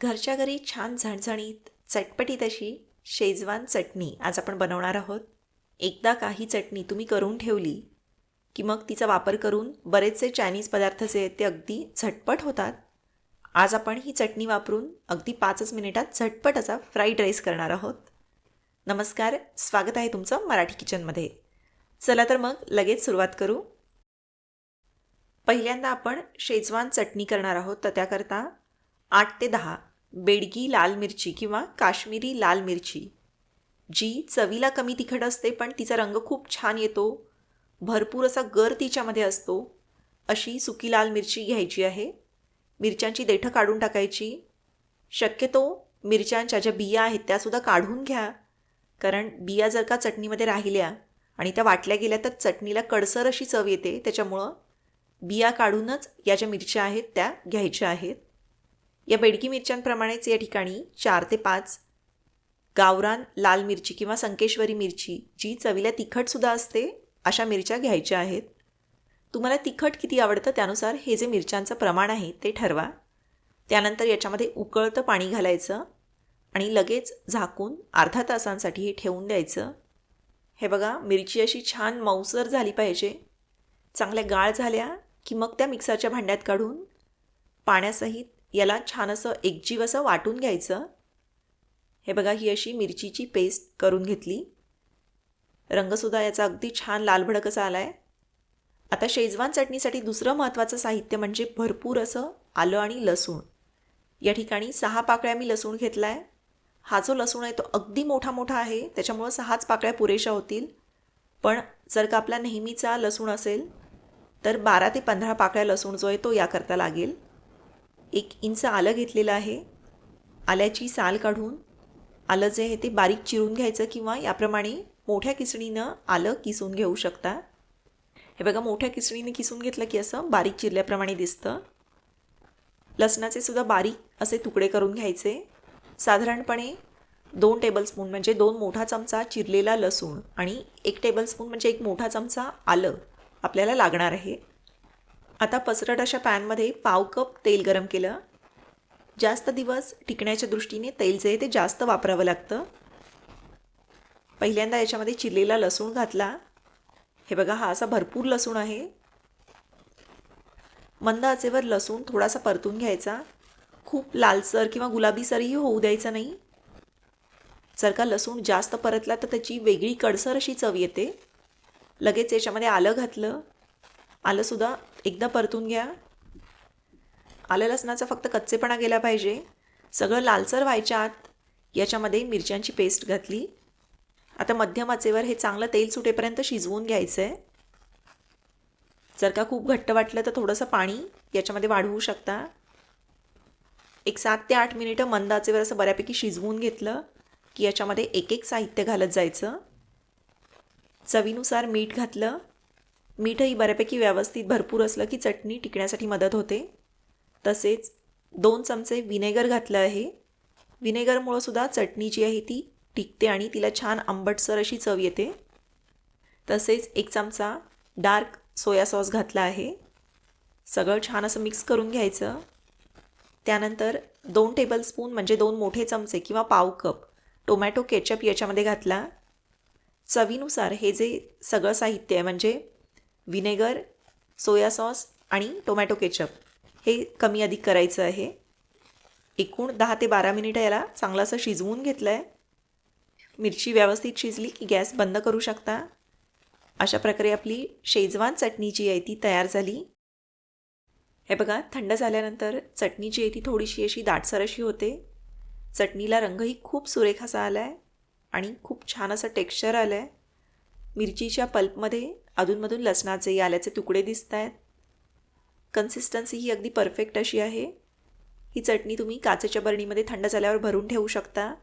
घरच्या घरी छान झणझणीत चटपटीत अशी शेजवान चटणी आज आपण बनवणार आहोत. एकदा काही चटणी तुम्ही करून ठेवली की मग तिचा वापर करून बरेचसे चायनीज पदार्थ जे आहेत ते अगदी झटपट होतात. आज आपण ही चटणी वापरून अगदी पाचच मिनिटात झटपट असा फ्राईड राईस करणार आहोत. नमस्कार स्वागत आहे तुमचं मराठी किचनमध्ये चला तर मग लगेच सुरुवात करू. पहिल्यांदा आपण शेजवान चटणी करणार आहोत तर त्याकरता आठ ते दहा बेडगी लाल मिरची किंवा काश्मीरी लाल मिरची. जी चवीला कमी तिखट असते पण तिचा रंग खूप छान येतो. भरपूर असा गर तिच्यामध्ये असतो. अशी सुकी लाल मिरची घ्यायची आहे. मिरच्यांची देठं काढून टाकायची. शक्यतो मिरच्यांच्या ज्या बिया आहेत त्यासुद्धा काढून घ्या. कारण बिया जर का चटणीमध्ये राहिल्या आणि त्या वाटल्या गेल्या तर चटणीला कडसर अशी चव येते. त्याच्यामुळं बिया काढूनच या ज्या मिरच्या आहेत त्या घ्यायच्या आहेत. या बेडकी मिरच्यांप्रमाणेच या ठिकाणी चार ते पाच गावरान लाल मिरची किंवा संकेश्वरी मिरची जी चवीला तिखटसुद्धा असते अशा मिरच्या घ्यायच्या आहेत. तुम्हाला तिखट किती आवडतं त्यानुसार हे जे मिरच्यांचं प्रमाण आहे ते ठरवा. त्यानंतर याच्यामध्ये उकळतं पाणी घालायचं आणि लगेच झाकून अर्धा तासांसाठी हे ठेवून द्यायचं. हे बघा मिरची अशी छान मऊसर झाली पाहिजे. चांगल्या गाळ झाल्या की मग त्या मिक्सरच्या भांड्यात काढून पाण्यासहित याला छान असं एकजीव असं वाटून घ्यायचं. हे बघा ही अशी मिरचीची पेस्ट करून घेतली. रंगसुद्धा याचा अगदी छान लालभडक असा आला आहे आता शेजवान चटणीसाठी दुसरं महत्त्वाचं साहित्य म्हणजे भरपूर असं आलं आणि लसूण. या ठिकाणी सहा पाकळ्या मी लसूण घेतला आहे हा जो लसूण आहे तो अगदी मोठा मोठा आहे त्याच्यामुळं सहाच पाकळ्या पुरेशा होतील. पण जर का आपला नेहमीचा लसूण असेल तर बारा ते पंधरा पाकळ्या लसूण जो आहे तो याकरता लागेल. एक इंच आलं घेतलेलं आहे. आल्याची साल काढून आलं जे आहे ते बारीक चिरून घ्यायचं किंवा याप्रमाणे मोठ्या किसणीनं आलं किसून घेऊ शकता. हे बघा मोठ्या किसणीने किसून घेतलं की असं बारीक चिरल्याप्रमाणे दिसतं. लसणाचे सुद्धा बारीक असे तुकडे करून घ्यायचे. साधारणपणे दोन टेबलस्पून म्हणजे दोन मोठा चमचा चिरलेला लसूण आणि एक टेबलस्पून म्हणजे एक मोठा चमचा आलं आपल्याला लागणार आहे. आता पसरट अशा पॅनमध्ये पाव कप तेल गरम केलं. जास्त दिवस टिकण्याच्या दृष्टीने तेल जे आहे ते जास्त वापरावं लागतं. पहिल्यांदा याच्यामध्ये चिरलेला लसूण घातला. हे बघा हा असा भरपूर लसूण आहे. मंद आचेवर लसूण थोडासा परतून घ्यायचा. खूप लालसर किंवा गुलाबीसरही होऊ द्यायचा नाही. जर का लसूण जास्त परतला तर त्याची वेगळी कडसर अशी चव येते. लगेच याच्यामध्ये आलं घातलं. आलंसुद्धा एकदा परतून घ्या. आलं लसणाचा फक्त कच्चेपणा गेला पाहिजे. सगळं लालसर व्हायच्या आत याच्यामध्ये मिरच्यांची पेस्ट घातली. आता मध्यम आचेवर हे चांगलं तेल सुटेपर्यंत शिजवून घ्यायचं आहे जर का खूप घट्ट वाटलं तर थोडंसं पाणी याच्यामध्ये वाढवू शकता. एक सात ते आठ मिनिटं मंद आचेवर असं बऱ्यापैकी शिजवून घेतलं की याच्यामध्ये एक एक साहित्य घालत जायचं. चवीनुसार मीठ घातलं. मीठही बऱ्यापैकी व्यवस्थित भरपूर असलं की चटणी टिकण्यासाठी मदत होते. तसेच दोन चमचे विनेगर घातलं आहे. विनेगरमुळं सुद्धा चटणी जी आहे ती टिकते आणि तिला छान आंबटसर अशी चव येते. तसेच एक चमचा डार्क सोया सॉस घातला आहे. सगळं छान असं मिक्स करून घ्यायचं. त्यानंतर दोन टेबलस्पून म्हणजे दोन मोठे चमचे किंवा पाव कप टोमॅटो केचप याच्यामध्ये घातला. चवीनुसार हे जे सगळं साहित्य आहे म्हणजे विनेगर सोया सॉस आणि टोमॅटो केचप. हे कमी अधिक करायचं आहे. एकूण दहा ते बारा मिनिटं याला चांगलं असं शिजवून घेतलं आहे मिरची व्यवस्थित शिजली की गॅस बंद करू शकता. अशा प्रकारे आपली शेजवान चटणी जी आहे ती तयार झाली. हे बघा थंड झाल्यानंतर चटणी जी आहे ती थोडीशी अशी दाटसर अशी होते. चटणीला रंगही खूप सुरेख असा आला आहे आणि खूप छान असं टेक्स्चर आलं आहे मिरचीच्या पल्पमध्ये अधूनमधून लसणाचे आल्याचे तुकडे दिसत आहेत. कन्सिस्टन्सी ही अगदी परफेक्ट अशी आहे. ही चटणी तुम्ही काचेच्या बरणीमध्ये थंड झाल्यावर भरून ठेवू शकता.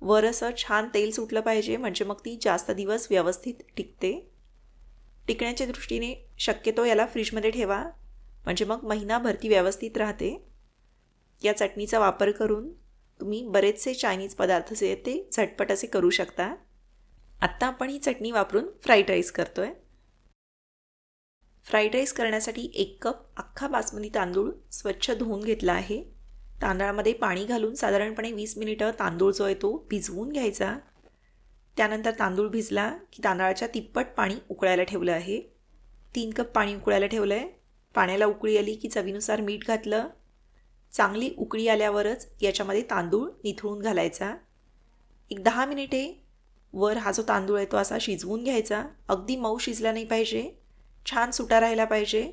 वर असं छान तेल सुटलं पाहिजे म्हणजे मग ती जास्त दिवस व्यवस्थित टिकते. टिकण्याच्या दृष्टीने शक्यतो याला फ्रीजमध्ये ठेवा म्हणजे मग महिनाभर ती व्यवस्थित राहते. या चटणीचा वापर करून तुम्ही बरेचसे चायनीज पदार्थ जे आहेत ते झटपट असे करू शकता. आत्ता आपण ही चटणी वापरून फ्राईड राईस करतो आहे फ्राईड राईस करण्यासाठी एक कप अख्खा बासमती तांदूळ स्वच्छ धुवून घेतला आहे. तांदळामध्ये पाणी घालून साधारणपणे वीस मिनिटं तांदूळ जो आहे तो भिजवून घ्यायचा. त्यानंतर तांदूळ भिजला की तांदळाच्या तिप्पट पाणी उकळायला ठेवलं आहे. तीन कप पाणी उकळायला ठेवलं आहे पाण्याला उकळी आली की चवीनुसार मीठ घातलं. चांगली उकळी आल्यावरच याच्यामध्ये तांदूळ निथळून घालायचा. एक दहा मिनिटे वर हा जो तांदूळ आहे तो असा शिजवून घ्यायचा. अगदी मऊ शिजला नाही पाहिजे. छान सुटा राहिला पाहिजे.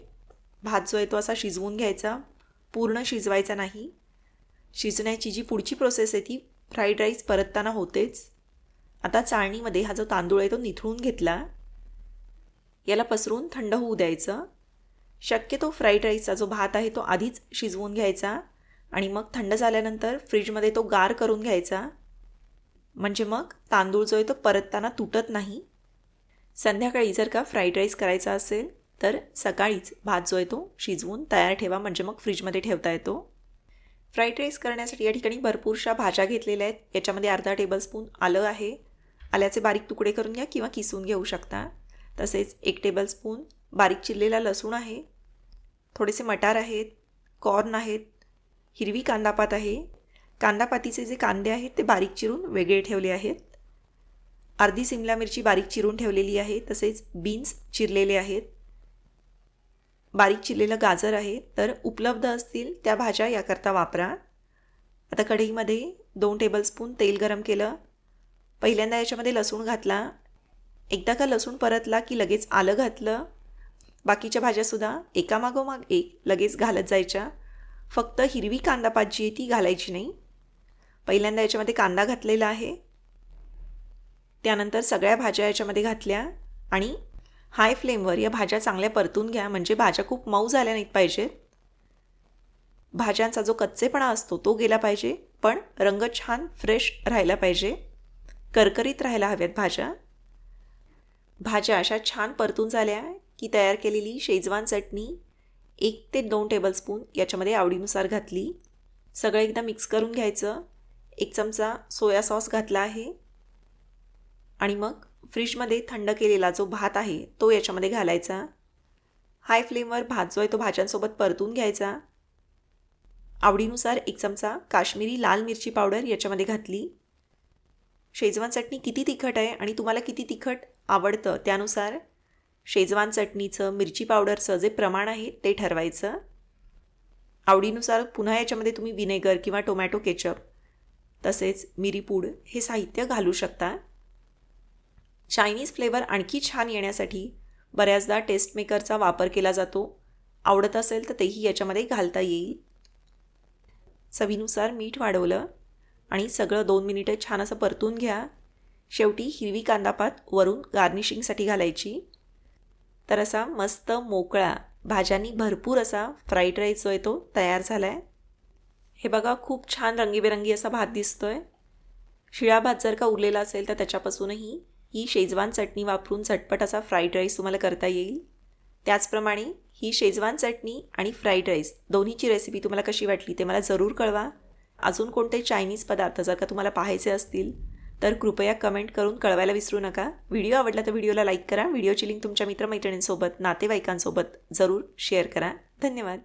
भात जो आहे तो असा शिजवून घ्यायचा. पूर्ण शिजवायचा नाही. शिजण्याची जी पुढची प्रोसेस आहे ती फ्राईड राईस परतताना होतेच. आता चाळणीमध्ये हा जो तांदूळ आहे तो निथळून घेतला. याला पसरून थंड होऊ द्यायचं. शक्यतो फ्राईड राईसचा जो भात आहे तो आधीच शिजवून घ्यायचा. आणि मग थंड झाल्यानंतर फ्रीजमध्ये तो गार करून घ्यायचा. म्हणजे मग तांदूळ जो आहे तो परतताना तुटत नाही. संध्याकाळी जर का फ्राईड राईस करायचा असेल तर सकाळीच भात जो आहे तो शिजवून तयार ठेवा म्हणजे मग फ्रीजमध्ये ठेवता येतो. फ्राईड राईस करण्यासाठी या ठिकाणी भरपूरशा भाज्या घेतलेल्या आहेत. याच्यामध्ये अर्धा टेबलस्पून आलं आहे. आल्याचे बारीक तुकडे करून घ्या किंवा किसून घेऊ शकता. तसेच एक टेबलस्पून बारीक चिरलेला लसूण आहे. थोडेसे मटार आहेत कॉर्न आहेत हिरवी कांदापात आहे. कांदापातीचे जे कांदे आहेत ते बारीक चिरून वेगळे ठेवले आहेत. अर्धी सिमला मिरची बारीक चिरून ठेवलेली आहे तसेच बीन्स चिरलेले आहेत. बारीक चिरलेलं गाजर आहे तर उपलब्ध असतील त्या भाज्या याकरता वापरा. आता कढईमध्ये दोन टेबलस्पून तेल गरम केलं. पहिल्यांदा याच्यामध्ये लसूण घातला. एकदा का लसूण परतला की लगेच आलं घातलं. बाकीच्या भाज्यासुद्धा एकामागोमाग एक लगेच घालत जायच्या. फक्त हिरवी कांदापात जी आहे ती घालायची नाही. पहिल्यांदा याच्यामध्ये कांदा घातलेला आहे. त्यानंतर सगळ्या भाज्या याच्यामध्ये घातल्या आणि हाय फ्लेमवर या भाज्या चांगल्या परतून घ्या. म्हणजे भाज्या खूप मऊ झाल्या नाहीत पाहिजेत भाज्यांचा जो कच्चेपणा असतो तो गेला पाहिजे. पण रंग छान फ्रेश राहायला पाहिजे. करकरीत राहायला हव्यात भाज्या. भाज्या अशा छान परतून झाल्या की तयार केलेली शेजवान चटणी एक ते दोन टेबलस्पून याच्यामध्ये आवडीनुसार घातली. सगळं एकदा मिक्स करून घ्यायचं. एक चमचा सोया सॉस घातला आहे. आणि मग फ्रीजमध्ये थंड केलेला जो भात आहे तो याच्यामध्ये घालायचा. हाय फ्लेमवर भात जो आहे तो भाज्यांसोबत परतून घ्यायचा. आवडीनुसार एक चमचा काश्मीरी लाल मिरची पावडर याच्यामध्ये घातली. शेजवान चटणी किती तिखट आहे आणि तुम्हाला किती तिखट आवडतं त्यानुसार शेजवान चटणीचं मिरची पावडरचं जे प्रमाण आहे ते ठरवायचं. आवडीनुसार पुन्हा याच्यामध्ये तुम्ही विनेगर किंवा टोमॅटो केचप तसेच मिरीपूड हे साहित्य घालू शकता. चायनीज फ्लेवर आणखी छान येण्यासाठी बऱ्याचदा टेस्ट मेकरचा वापर केला जातो. आवडत असेल तर तेही याच्यामध्ये घालता येईल. चवीनुसार मीठ वाढवलं आणि सगळं दोन मिनिटं छान असं परतून घ्या. शेवटी हिरवी कांदापात वरून गार्निशिंगसाठी घालायची. तर असा मस्त मोकळा भाज्यांनी भरपूर असा फ्राईड राईस जो आहे तो तयार झाला आहे हे बघा खूप छान रंगीबेरंगी असा भात दिसतो आहे शिळा भात जर का उरलेला असेल तर त्याच्यापासूनही ही शेजवान चटणी वापरून झटपट असा फ्राईड राईस तुम्हाला करता येईल. त्याचप्रमाणे ही शेजवान चटणी आणि फ्राईड राईस दोन्हीची रेसिपी तुम्हाला कशी वाटली ते मला जरूर कळवा. अजून कोणते चायनीज पदार्थ जर का तुम्हाला पाहायचे असतील तर कृपया कमेंट करून कळवायला विसरू नका. व्हिडिओ आवडला तर व्हिडिओला लाईक करा. व्हिडिओची लिंक तुमच्या मित्रमैत्रिणींसोबत नातेवाईकांसोबत जरूर शेअर करा. धन्यवाद.